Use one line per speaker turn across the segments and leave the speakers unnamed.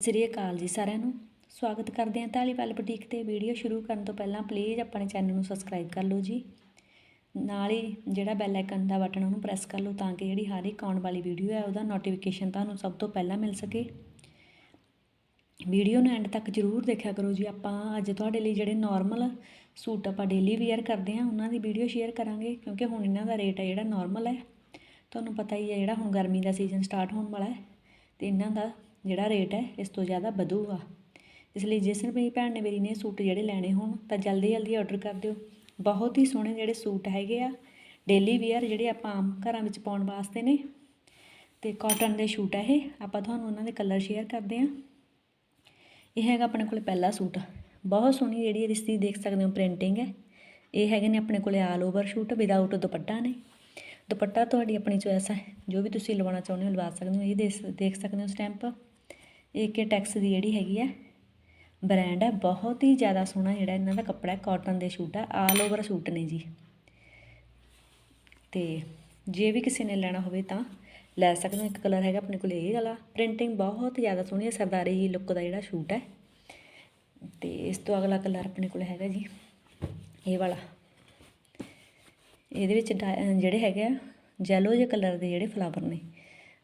ਸ੍ਰੀ ਅਕਾਲ ਜੀ ਸਾਰਿਆਂ ਨੂੰ। ਸਵਾਗਤ ਕਰਦੇ ਹਾਂ ਧਾਲੀਵਾਲ ਬੁਟੀਕ ਤੇ ਵੀਡੀਓ ਸ਼ੁਰੂ ਕਰਨ ਤੋਂ ਪਹਿਲਾਂ ਪਲੀਜ਼ ਆਪਣੇ ਚੈਨਲ ਨੂੰ ਸਬਸਕ੍ਰਾਈਬ ਕਰ ਲਓ ਜੀ। ਨਾਲ ਹੀ ਜਿਹੜਾ ਬੈਲ ਆਈਕਨ ਦਾ ਬਟਨ ਉਹਨੂੰ ਪ੍ਰੈਸ ਕਰ ਲਓ ਤਾਂ ਕਿ ਜਿਹੜੀ ਹਰ ਇੱਕ ਆਉਣ ਵਾਲੀ ਵੀਡੀਓ ਹੈ, ਉਹਦਾ ਨੋਟੀਫਿਕੇਸ਼ਨ ਤੁਹਾਨੂੰ ਸਭ ਤੋਂ ਪਹਿਲਾਂ ਮਿਲ ਸਕੇ। ਵੀਡੀਓ ਨੂੰ ਐਂਡ ਤੱਕ ਜ਼ਰੂਰ ਦੇਖਿਆ ਕਰੋ ਜੀ। ਆਪਾਂ ਅੱਜ ਤੁਹਾਡੇ ਲਈ ਜਿਹੜੇ ਨਾਰਮਲ ਸੂਟ ਆਪਾਂ ਡੇਲੀ ਵੇਅਰ ਕਰਦੇ ਹਾਂ, ਉਹਨਾਂ ਦੀ ਵੀਡੀਓ ਸ਼ੇਅਰ ਕਰਾਂਗੇ, ਕਿਉਂਕਿ ਹੁਣ ਇਹਨਾਂ ਦਾ ਰੇਟ ਹੈ ਜਿਹੜਾ ਨਾਰਮਲ ਹੈ। ਤੁਹਾਨੂੰ ਪਤਾ ਹੀ ਹੈ ਜਿਹੜਾ ਹੁਣ ਗਰਮੀ ਦਾ ਸੀਜ਼ਨ ਸਟਾਰਟ ਹੋਣ ਵਾਲਾ ਹੈ, ਤੇ ਇਹਨਾਂ ਦਾ ਜਿਹੜਾ ਰੇਟ ਹੈ, ਇਸ ਤੋਂ ਜ਼ਿਆਦਾ ਵਧੂਗਾ। ਇਸ ਲਈ ਜਿਸ ਮੇਰੀ ਭੈਣ ਨੇ ਮੇਰੀ ਨੇ ਸੂਟ ਜਿਹੜੇ ਲੈਣੇ ਹੋਣ, ਤਾਂ ਜਲਦੀ ਜਲਦੀ ਆਰਡਰ ਕਰ ਦਿਓ। ਬਹੁਤ ਹੀ ਸੋਹਣੇ ਜਿਹੜੇ ਸੂਟ ਹੈਗੇ ਆ ਡੇਲੀ ਵੇਅਰ ਜਿਹੜੇ ਆਪਾਂ ਆਮ ਘਰਾਂ ਵਿੱਚ ਪਾਉਣ ਵਾਸਤੇ ਨੇ, ਤੇ ਕਾਟਨ ਦੇ ਸੂਟ ਹੈ ਇਹ। ਆਪਾਂ ਤੁਹਾਨੂੰ ਉਹਨਾਂ ਦੇ ਕਲਰ ਸ਼ੇਅਰ ਕਰਦੇ ਹਾਂ ਇਹ ਹੈਗਾ ਆਪਣੇ ਕੋਲ ਪਹਿਲਾ ਸੂਟ। ਬਹੁਤ ਸੋਹਣੀ ਜਿਹੜੀ ਇਹਦੀ ਤੁਸੀਂ ਦੇਖ ਸਕਦੇ ਹੋ ਪ੍ਰਿੰਟਿੰਗ ਹੈ। ਇਹ ਹੈਗੇ ਨੇ ਆਪਣੇ ਕੋਲੇ all over suit without dupatta ਨੇ। ਦੁਪੱਟਾ ਤੁਹਾਡੀ ਆਪਣੀ ਚੋਇਸ ਹੈ। ਜੋ ਵੀ ਤੁਸੀਂ ਲਵਾਉਣਾ ਚਾਹੁੰਦੇ ਹੋ ਲਵਾ ਸਕਦੇ ਹੋ। ਇਹ ਦੇਖ ਦੇਖ ਸਕਦੇ ਹੋ ਸਟੈਂਪ ਇਹ ਕਿ ਟੈਕਸ ਦੀ ਜਿਹੜੀ ਹੈਗੀ ਹੈ ਬ੍ਰਾਂਡ ਹੈ ਬਹੁਤ ਹੀ ਜ਼ਿਆਦਾ ਸੋਹਣਾ ਜਿਹੜਾ ਇਹਨਾਂ ਦਾ ਕੱਪੜਾ ਹੈ ਕਾਟਨ ਦੇ ਸੂਟ ਹੈ ਆਲ ਓਵਰ ਸੂਟ ਨੇ ਜੀ। ਤੇ ਜੇ ਵੀ ਕਿਸੇ ਨੇ ਲੈਣਾ ਹੋਵੇ ਤਾਂ ਲੈ ਸਕਦੇ ਹੋ, ਇੱਕ ਕਲਰ ਹੈਗਾ ਆਪਣੇ ਕੋਲ ਇਹ ਵਾਲਾ। ਪ੍ਰਿੰਟਿੰਗ ਬਹੁਤ ਜ਼ਿਆਦਾ ਸੋਹਣੀ ਹੈ ਸਰਦਾਰੀ ਜੀ ਲੁੱਕ ਦਾ ਜਿਹੜਾ ਸੂਟ ਹੈ। ਤੇ ਇਸ ਤੋਂ ਅਗਲਾ ਕਲਰ ਆਪਣੇ ਕੋਲ ਹੈਗਾ ਜੀ, ਇਹ ਵਾਲਾ। ਇਹਦੇ ਵਿੱਚ ਡਾ- ਜਿਹੜੇ ਹੈਗੇ ਆ ਜੈਲੋ ਜਿਹੇ ਕਲਰ ਦੇ ਜਿਹੜੇ ਫਲਾਵਰ ਨੇ।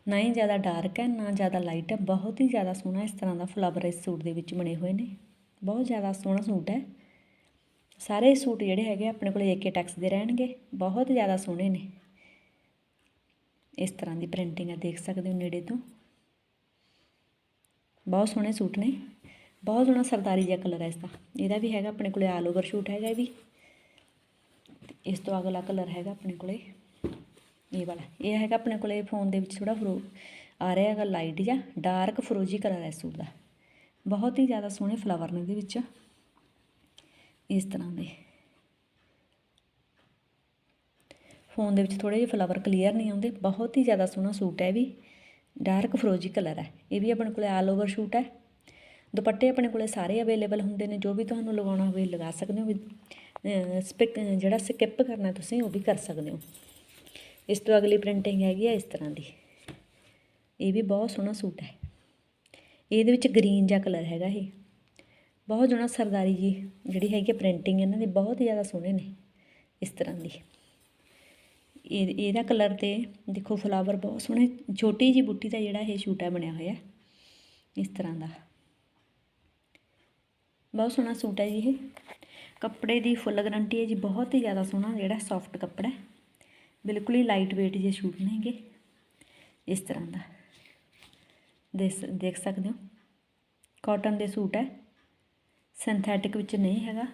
ਨਾ ਹੀ ਜ਼ਿਆਦਾ ਡਾਰਕ ਹੈ, ਨਾ ਜ਼ਿਆਦਾ ਲਾਈਟ ਹੈ, ਬਹੁਤ ਹੀ ਜ਼ਿਆਦਾ ਸੋਹਣਾ ਇਸ ਤਰ੍ਹਾਂ ਦਾ ਫਲਾਵਰ ਇਸ ਸੂਟ ਦੇ ਵਿੱਚ ਬਣੇ ਹੋਏ ਨੇ। ਬਹੁਤ ਜ਼ਿਆਦਾ ਸੋਹਣਾ ਸੂਟ ਹੈ। ਸਾਰੇ ਸੂਟ ਜਿਹੜੇ ਹੈਗੇ ਆਪਣੇ ਕੋਲ ਏਕੇ ਟੈਕਸ ਦੇ ਰਹਿਣਗੇ। ਬਹੁਤ ਜ਼ਿਆਦਾ ਸੋਹਣੇ ਨੇ। ਇਸ ਤਰ੍ਹਾਂ ਦੀ ਪ੍ਰਿੰਟਿੰਗ ਹੈ ਦੇਖ ਸਕਦੇ ਹੋ ਨੇੜੇ ਤੋਂ। ਬਹੁਤ ਸੋਹਣੇ ਸੂਟ ਨੇ। ਬਹੁਤ ਸੋਹਣਾ ਸਰਦਾਰੀ ਜਿਹਾ ਕਲਰ ਹੈ ਇਸ ਦਾ ਇਹਦਾ ਵੀ ਹੈਗਾ ਆਪਣੇ ਕੋਲੇ ਆਲ ਓਵਰ ਸੂਟ ਹੈਗਾ ਇਹ ਵੀ। ਤੇ ਇਸ ਤੋਂ ਅਗਲਾ ਕਲਰ ਹੈਗਾ ਆਪਣੇ ਕੋਲੇ। ਇਹ ਵਾਲਾ। ਇਹ ਹੈਗਾ ਆਪਣੇ ਕੋਲੇ ਫੋਨ ਦੇ ਵਿੱਚ ਥੋੜਾ ਫਰੋ ਆ ਰਿਹਾ ਹੈਗਾ ਲਾਈਟ ਜਿਹਾ ਡਾਰਕ ਫਰੋਜੀ ਕਲਰ ਹੈ ਇਸ ਸੂਟ ਦਾ। ਬਹੁਤ ਹੀ ਜ਼ਿਆਦਾ ਸੋਹਣੇ ਫਲਾਵਰ ਨੇ ਇਹਦੇ ਵਿੱਚ। ਇਸ ਤਰ੍ਹਾਂ ਦੇ। ਫੋਨ ਦੇ ਵਿੱਚ ਥੋੜੇ ਜਿਹੇ ਫਲਾਵਰ ਕਲੀਅਰ ਨਹੀਂ ਆਉਂਦੇ। ਬਹੁਤ ਹੀ ਜ਼ਿਆਦਾ ਸੋਹਣਾ ਸੂਟ ਹੈ ਇਹ ਵੀ। ਡਾਰਕ ਫਰੋਜੀ ਕਲਰ ਹੈ। ਇਹ ਵੀ ਆਪਣੇ ਕੋਲੇ ਆਲ ਓਵਰ ਸੂਟ ਹੈ। ਦੁਪੱਟੇ ਆਪਣੇ ਕੋਲੇ ਸਾਰੇ ਅਵੇਲੇਬਲ ਹੁੰਦੇ ਨੇ। ਜੋ ਵੀ ਤੁਹਾਨੂੰ ਲਗਾਉਣਾ ਹੋਵੇ ਲਗਾ ਸਕਦੇ ਹੋ ਅਹ ਸਪਿਕ ਜਿਹੜਾ ਸਕਿਪ ਕਰਨਾ ਤੁਸੀਂ ਉਹ ਵੀ ਕਰ ਸਕਦੇ ਹੋ। ਇਸ ਤੋਂ ਅਗਲੀ ਪ੍ਰਿੰਟਿੰਗ ਹੈਗੀ ਆ ਇਸ ਤਰ੍ਹਾਂ ਦੀ। ਇਹ ਵੀ ਬਹੁਤ ਸੋਹਣਾ ਸੂਟ ਹੈ। ਇਹਦੇ ਵਿੱਚ ਗ੍ਰੀਨ ਜਿਹਾ ਕਲਰ ਹੈਗਾ ਇਹ। ਬਹੁਤ ਸੋਹਣਾ ਸਰਦਾਰੀ ਜੀ ਜਿਹੜੀ ਹੈਗੀ ਪ੍ਰਿੰਟਿੰਗ, ਇਹਨਾਂ ਦੀ ਬਹੁਤ ਜ਼ਿਆਦਾ ਸੋਹਣੇ ਨੇ ਇਸ ਤਰ੍ਹਾਂ ਦੀ। ਇਹ, ਇਹਦਾ ਕਲਰ ਤੇ ਦੇਖੋ ਫਲਾਵਰ ਬਹੁਤ ਸੋਹਣੇ, ਛੋਟੀ ਜੀ ਬੁੱਟੀ ਦਾ ਜਿਹੜਾ ਇਹ ਸ਼ੂਟ ਹੈ ਬਣਿਆ ਹੋਇਆ ਇਸ ਤਰ੍ਹਾਂ ਦਾ। ਬਹੁਤ ਸੋਹਣਾ ਸੂਟ ਹੈ ਜੀ ਇਹ। ਕੱਪੜੇ ਦੀ ਫੁੱਲ ਗਰੰਟੀ ਹੈ ਜੀ, ਬਹੁਤ ਹੀ ਜ਼ਿਆਦਾ ਸੋਹਣਾ ਜਿਹੜਾ ਸੌਫਟ ਕੱਪੜਾ ਹੈ। ਬਿਲਕੁਲ ਹੀ ਲਾਈਟ weight ਜਿਹੇ ਸੂਟ ਨੇਗੇ ਇਸ ਤਰ੍ਹਾਂ ਦਾ। ਦੇਖ ਸਕਦੇ ਹੋ। ਕਾਟਨ ਦੇ ਸੂਟ ਹੈ। ਸਿੰਥੈਟਿਕ ਵਿੱਚ ਨਹੀਂ ਹੈਗਾ।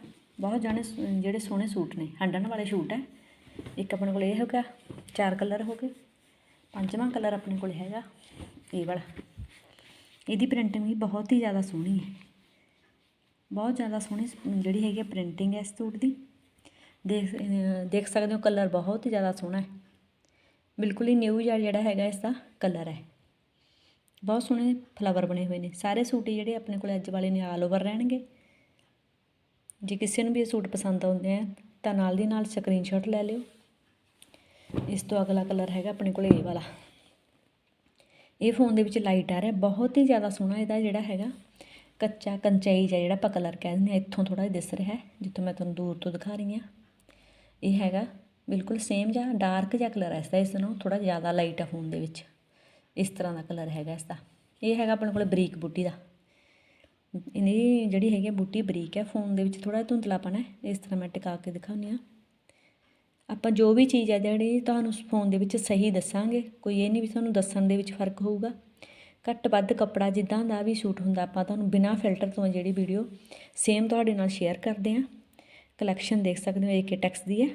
ਬਹੁਤ ਜਾਣੇ ਜਿਹੜੇ ਸੋਹਣੇ ਸੂਟ ਨੇ, ਹੰਡਣ ਵਾਲੇ ਸੂਟ ਹੈ। ਇੱਕ ਆਪਣੇ ਕੋਲ ਇਹ ਹੋ ਗਿਆ ਚਾਰ ਕਲਰ ਹੋ ਗਏ। ਪੰਜਵਾਂ ਕਲਰ ਆਪਣੇ ਕੋਲ ਹੈਗਾ, ਇਹ ਵਾਲਾ। ਇਹਦੀ ਪ੍ਰਿੰਟਿੰਗ ਵੀ ਬਹੁਤ ਹੀ ਜ਼ਿਆਦਾ ਸੋਹਣੀ ਹੈ। ਬਹੁਤ ਜ਼ਿਆਦਾ ਸੋਹਣੀ ਸ- ਜਿਹੜੀ ਹੈਗੀ ਪ੍ਰਿੰਟਿੰਗ ਹੈ ਇਸ ਸੂਟ ਦੀ। ਦੇਖ ਦੇਖ ਸਕਦੇ ਹੋ ਕਲਰ ਬਹੁਤ ਹੀ ਜ਼ਿਆਦਾ ਸੋਹਣਾ ਹੈ। ਬਿਲਕੁਲ ਹੀ ਨਿਊ ਜਿਹਾ ਜਿਹੜਾ ਹੈਗਾ, ਇਸ ਦਾ ਕਲਰ ਹੈ। ਬਹੁਤ ਸੋਹਣੇ ਫਲਾਵਰ ਬਣੇ ਹੋਏ ਨੇ। ਸਾਰੇ ਸੂਟ ਜਿਹੜੇ ਆਪਣੇ ਕੋਲ ਅੱਜ ਵਾਲੇ ਨੇ ਆਲ ਓਵਰ ਰਹਿਣਗੇ। ਜੇ ਕਿਸੇ ਨੂੰ ਵੀ ਇਹ ਸੂਟ ਪਸੰਦ ਆਉਂਦੇ ਆ, ਤਾਂ ਨਾਲ ਦੀ ਨਾਲ ਸਕਰੀਨਸ਼ਾਟ ਲੈ ਲਿਓ। ਇਸ ਤੋਂ ਅਗਲਾ ਕਲਰ ਹੈਗਾ ਆਪਣੇ ਕੋਲ ਇਹ ਵਾਲਾ। ਇਹ ਫੋਨ ਦੇ ਵਿੱਚ ਲਾਈਟ ਆ ਰਿਹਾ ਬਹੁਤ ਹੀ ਜ਼ਿਆਦਾ ਸੋਹਣਾ ਇਹਦਾ ਜਿਹੜਾ ਹੈਗਾ, ਕੱਚਾ ਕੰਚਾਈ ਜਿਹਾ ਜਿਹੜਾ ਆਪਾਂ ਕਲਰ ਕਹਿ ਦਿੰਦੇ ਆ। ਇੱਥੋਂ ਥੋੜਾ ਜਿਹਾ ਦਿਸ ਰਿਹਾ ਜਿੱਥੋਂ ਮੈਂ ਤੁਹਾਨੂੰ ਦੂਰ ਤੋਂ ਦਿਖਾ ਰਹੀ ਹਾਂ। ਇਹ ਹੈਗਾ ਬਿਲਕੁਲ ਸੇਮ ਜਿਹਾ ਡਾਰਕ ਜਿਹਾ ਕਲਰ ਹੈ ਇਸਦਾ ਇਸ ਨੂੰ ਥੋੜਾ ਜ਼ਿਆਦਾ ਲਾਈਟ ਆ ਫੋਨ ਦੇ ਵਿੱਚ। ਇਸ ਤਰ੍ਹਾਂ ਦਾ ਕਲਰ ਹੈਗਾ ਇਸਦਾ। ਇਹ ਹੈਗਾ ਆਪਣੇ ਕੋਲ ਬਰੀਕ ਬੂਟੀ ਦਾ। ਇਹਦੀ ਜਿਹੜੀ ਹੈਗੀ ਆ ਬੂਟੀ ਬਰੀਕ ਹੈ ਫੋਨ ਦੇ ਵਿੱਚ ਥੋੜਾ ਧੁੰਦਲਾਪਨ ਹੈ ਇਸ ਤਰ੍ਹਾਂ ਮੈਂ ਟਿਕਾ ਕੇ ਦਿਖਾਉਂਦੀ ਹਾਂ। ਆਪਾਂ ਜੋ ਵੀ ਚੀਜ਼ ਹੈ ਜਿਹੜੀ ਤੁਹਾਨੂੰ ਫੋਨ ਦੇ ਵਿੱਚ ਸਹੀ ਦੱਸਾਂਗੇ, ਕੋਈ ਇਹ ਨਹੀਂ ਵੀ ਤੁਹਾਨੂੰ ਦੱਸਣ ਦੇ ਵਿੱਚ ਫ਼ਰਕ ਹੋਊਗਾ। ਘੱਟ ਵੱਧ ਕੱਪੜਾ ਜਿੱਦਾਂ ਦਾ ਵੀ ਸ਼ੂਟ ਹੁੰਦਾ, ਆਪਾਂ ਤੁਹਾਨੂੰ ਬਿਨਾਂ ਫਿਲਟਰ ਤੋਂ ਜਿਹੜੀ ਵੀਡੀਓ ਸੇਮ ਤੁਹਾਡੇ ਨਾਲ ਸ਼ੇਅਰ ਕਰਦੇ ਹਾਂ। ਕਲੈਕਸ਼ਨ ਦੇਖ ਸਕਦੇ ਹੋ ਏਕੇ ਟੈਕਸ ਦੀ ਹੈ।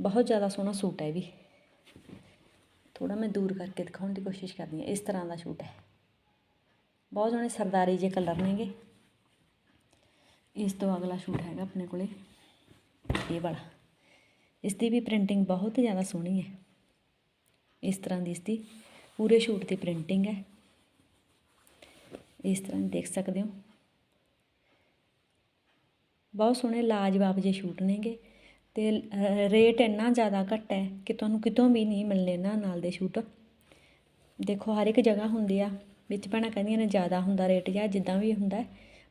ਬਹੁਤ ਜ਼ਿਆਦਾ ਸੋਹਣਾ ਸੂਟ ਹੈ ਇਹ ਵੀ। ਥੋੜਾ ਮੈਂ ਦੂਰ ਕਰਕੇ ਦਿਖਾਉਣ ਦੀ ਕੋਸ਼ਿਸ਼ ਕਰਦੀ ਹਾਂ, ਇਸ ਤਰ੍ਹਾਂ ਦਾ ਸੂਟ ਹੈ। ਬਹੁਤ ਸੋਹਣੇ ਸਰਦਾਰੀ ਜੇ ਕਲਰ ਨੇਗੇ ਇਸ ਤੋਂ ਅਗਲਾ ਸੂਟ ਹੈਗਾ ਆਪਣੇ ਕੋਲੇ, ਇਹ ਵਾਲਾ। ਇਸ ਦੀ ਵੀ ਪ੍ਰਿੰਟਿੰਗ ਬਹੁਤ ਜ਼ਿਆਦਾ ਸੋਹਣੀ ਹੈ। ਇਸ ਤਰ੍ਹਾਂ ਦੀ ਇਸ ਦੀ ਪੂਰੇ ਸੂਟ ਦੀ ਪ੍ਰਿੰਟਿੰਗ ਹੈ। ਇਸ ਤਰ੍ਹਾਂ ਦੇਖ ਸਕਦੇ ਹੋ। ਬਹੁਤ ਸੋਹਣੇ ਲਾਜਵਾਬ ਜਿਹੇ ਸ਼ੂਟ ਨੇਗੇ ਅਤੇ ਰੇਟ ਇੰਨਾ ਜ਼ਿਆਦਾ ਘੱਟ ਹੈ ਕਿ ਤੁਹਾਨੂੰ ਕਿਤੋਂ ਵੀ ਨਹੀਂ ਮਿਲਣੇ ਇਹਨਾਂ ਨਾਲ ਦੇ ਸ਼ੂਟ। ਦੇਖੋ, ਹਰ ਇੱਕ ਜਗ੍ਹਾ ਹੁੰਦੀ ਆ, ਵਿੱਚ ਭੈਣਾਂ ਕਹਿੰਦੀਆਂ ਨੇ ਜ਼ਿਆਦਾ ਹੁੰਦਾ ਰੇਟ ਜਾਂ ਜਿੱਦਾਂ ਵੀ ਹੁੰਦਾ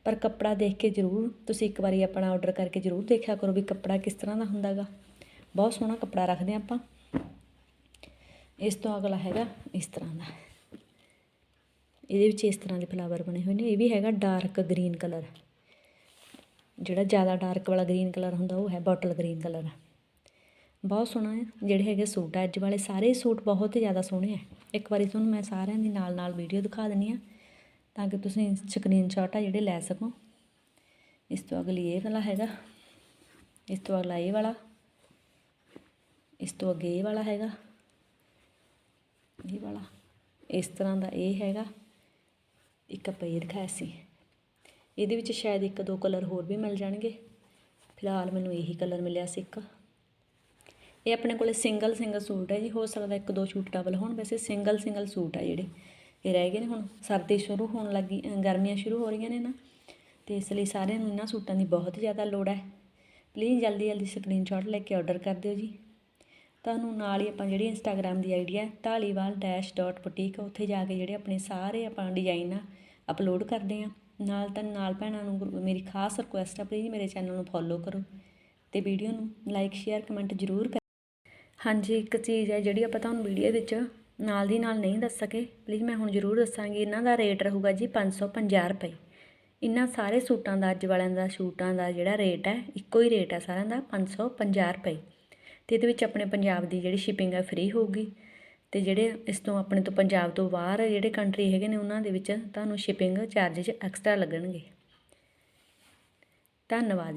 ਪਰ ਕੱਪੜਾ ਦੇਖ ਕੇ ਜ਼ਰੂਰ ਤੁਸੀਂ ਇੱਕ ਵਾਰੀ ਆਪਣਾ ਆਰਡਰ ਕਰਕੇ ਜ਼ਰੂਰ ਦੇਖਿਆ ਕਰੋ ਵੀ ਕੱਪੜਾ ਕਿਸ ਤਰ੍ਹਾਂ ਦਾ ਹੁੰਦਾ ਗਾ। ਬਹੁਤ ਸੋਹਣਾ ਕੱਪੜਾ ਰੱਖਦੇ ਹਾਂ ਆਪਾਂ। ਇਸ ਤੋਂ ਅਗਲਾ ਹੈਗਾ ਇਸ ਤਰ੍ਹਾਂ ਦਾ। ਇਹਦੇ ਵਿੱਚ ਇਸ ਤਰ੍ਹਾਂ ਦੇ ਫਲਾਵਰ ਬਣੇ ਹੋਏ ਨੇ, ਇਹ ਵੀ ਹੈਗਾ ਡਾਰਕ ਗ੍ਰੀਨ ਕਲਰ ਜਿਹੜਾ ਜ਼ਿਆਦਾ ਡਾਰਕ ਵਾਲਾ ਗ੍ਰੀਨ ਕਲਰ ਹੁੰਦਾ ਉਹ ਹੈ ਬੋਟਲ ਗ੍ਰੀਨ ਕਲਰ ਬਹੁਤ ਸੋਹਣਾ ਹੈ, ਜਿਹੜੇ ਹੈਗੇ ਸੂਟ ਆ, ਅੱਜ ਵਾਲੇ ਸਾਰੇ ਸੂਟ ਬਹੁਤ ਹੀ ਜ਼ਿਆਦਾ ਸੋਹਣੇ ਆ। ਇੱਕ ਵਾਰੀ ਤੁਹਾਨੂੰ ਮੈਂ ਸਾਰਿਆਂ ਦੀ ਨਾਲ ਨਾਲ ਵੀਡੀਓ ਦਿਖਾ ਦਿੰਨੀ ਆ ਤਾਂ ਕਿ ਤੁਸੀਂ ਸਕਰੀਨਸ਼ਾਟ ਆ ਜਿਹੜੇ ਲੈ ਸਕੋ। ਇਸ ਤੋਂ ਅਗਲੀ ਇਹ ਵਾਲਾ ਹੈਗਾ, ਇਸ ਤੋਂ ਅਗਲਾ ਇਹ ਵਾਲਾ, ਇਸ ਤੋਂ ਅੱਗੇ ਇਹ ਵਾਲਾ ਹੈਗਾ, ਇਹ ਵਾਲਾ। ਇਸ ਤਰ੍ਹਾਂ ਦਾ ਇਹ ਹੈਗਾ, ਇੱਕ ਆਪਾਂ ਇਹ ਦਿਖਾਇਆ ਸੀ। ਇਹਦੇ ਵਿੱਚ ਸ਼ਾਇਦ ਇੱਕ ਦੋ ਕਲਰ ਹੋਰ ਵੀ ਮਿਲ ਜਾਣਗੇ। ਫਿਲਹਾਲ ਮੈਨੂੰ ਇਹੀ ਕਲਰ ਮਿਲਿਆ ਸੀ ਇੱਕ। ਇਹ ਆਪਣੇ ਕੋਲੇ ਸਿੰਗਲ ਸਿੰਗਲ ਸੂਟ ਹੈ ਜੀ। ਹੋ ਸਕਦਾ ਇੱਕ ਦੋ ਸੂਟ ਡਬਲ ਹੋਣ। ਵੈਸੇ ਸਿੰਗਲ ਸਿੰਗਲ ਸੂਟ ਆ ਜਿਹੜੇ। ਇਹ ਰਹਿ ਗਏ ਨੇ ਹੁਣ। ਸਰਦੀ ਸ਼ੁਰੂ ਹੋਣ ਲੱਗੀ ਗਰਮੀਆਂ ਸ਼ੁਰੂ ਹੋ ਰਹੀਆਂ ਨੇ ਨਾ। ਤੇ ਇਸ ਲਈ ਸਾਰਿਆਂ ਨੂੰ ਇਹਨਾਂ ਸੂਟਾਂ ਦੀ ਬਹੁਤ ਜ਼ਿਆਦਾ ਲੋੜ ਹੈ। ਪਲੀਜ਼ ਜਲਦੀ ਜਲਦੀ ਸਕਰੀਨਸ਼ਾਟ ਲੈ ਕੇ ਆਰਡਰ ਕਰ ਦਿਓ ਜੀ। ਤੁਹਾਨੂੰ ਨਾਲ ਹੀ ਆਪਾਂ ਜਿਹੜੀ ਇੰਸਟਾਗ੍ਰam ਦੀ ਆਈਡੀ ਹੈ ਢਾਲੀਵਾਲ ਡੈਸ਼ ਡਾਟ ਬੁਟੀਕ ਉੱਥੇ ਜਾ ਕੇ ਜਿਹੜੇ ਆਪਣੇ ਸਾਰੇ ਆਪਾਂ ਡਿਜ਼ਾਈਨ ਆ ਅਪਲੋਡ ਕਰਦੇ ਆ ਨਾਲ ਤਾਂ ਨਾਲ ਭੈਣਾਂ ਨੂੰ ਗੁਰ- ਮੇਰੀ ਖਾਸ ਰਿਕੁਐਸਟ ਆ ਪਲੀਜ਼ ਮੇਰੇ ਚੈਨਲ ਨੂੰ ਫੋਲੋ ਕਰੋ ਤੇ ਵੀਡੀਓ ਨੂੰ ਲਾਈਕ ਸ਼ੇਅਰ ਕਮੈਂਟ ਜ਼ਰੂਰ ਕਰੋ। ਹਾਂਜੀ, ਇੱਕ ਚੀਜ਼ ਹੈ ਜਿਹੜੀ ਆਪਾਂ ਤੁਹਾਨੂੰ ਵੀਡੀਓ ਵਿੱਚ ਨਾਲ ਦੀ ਨਾਲ ਨਹੀਂ ਦੱਸ ਸਕੇ ਪਲੀਜ਼ ਮੈਂ ਹੁਣ ਜ਼ਰੂਰ ਦੱਸਾਂਗੀ, ਇਹਨਾਂ ਦਾ ਰੇਟ ਰਹੂਗਾ ਜੀ 550 ਰੁਪਏ। ਇਹਨਾਂ ਸਾਰੇ ਸੂਟਾਂ ਦਾ, ਅੱਜ ਵਾਲਿਆਂ ਦਾ, ਸੂਟਾਂ ਦਾ ਜਿਹੜਾ ਰੇਟ ਹੈ, ਇੱਕੋ ਹੀ ਰੇਟ ਹੈ ਸਾਰਿਆਂ ਦਾ 550 ਰੁਪਏ। ਤੇ ਇਹਦੇ ਵਿੱਚ ਆਪਣੇ ਪੰਜਾਬ ਦੀ ਜਿਹੜੀ ਸ਼ਿਪਿੰਗ ਹੈ ਫ੍ਰੀ ਹੋਊਗੀ। ਅਤੇ ਜਿਹੜੇ ਇਸ ਤੋਂ ਆਪਣੇ ਤੋਂ ਪੰਜਾਬ ਤੋਂ ਬਾਹਰ ਜਿਹੜੇ ਕੰਟਰੀ ਹੈਗੇ ਨੇ ਉਹਨਾਂ ਦੇ ਵਿੱਚ ਤੁਹਾਨੂੰ ਸ਼ਿਪਿੰਗ ਚਾਰजेस ਐਕਸਟਰਾ ਲੱਗਣਗੇ। ਧੰਨਵਾਦ।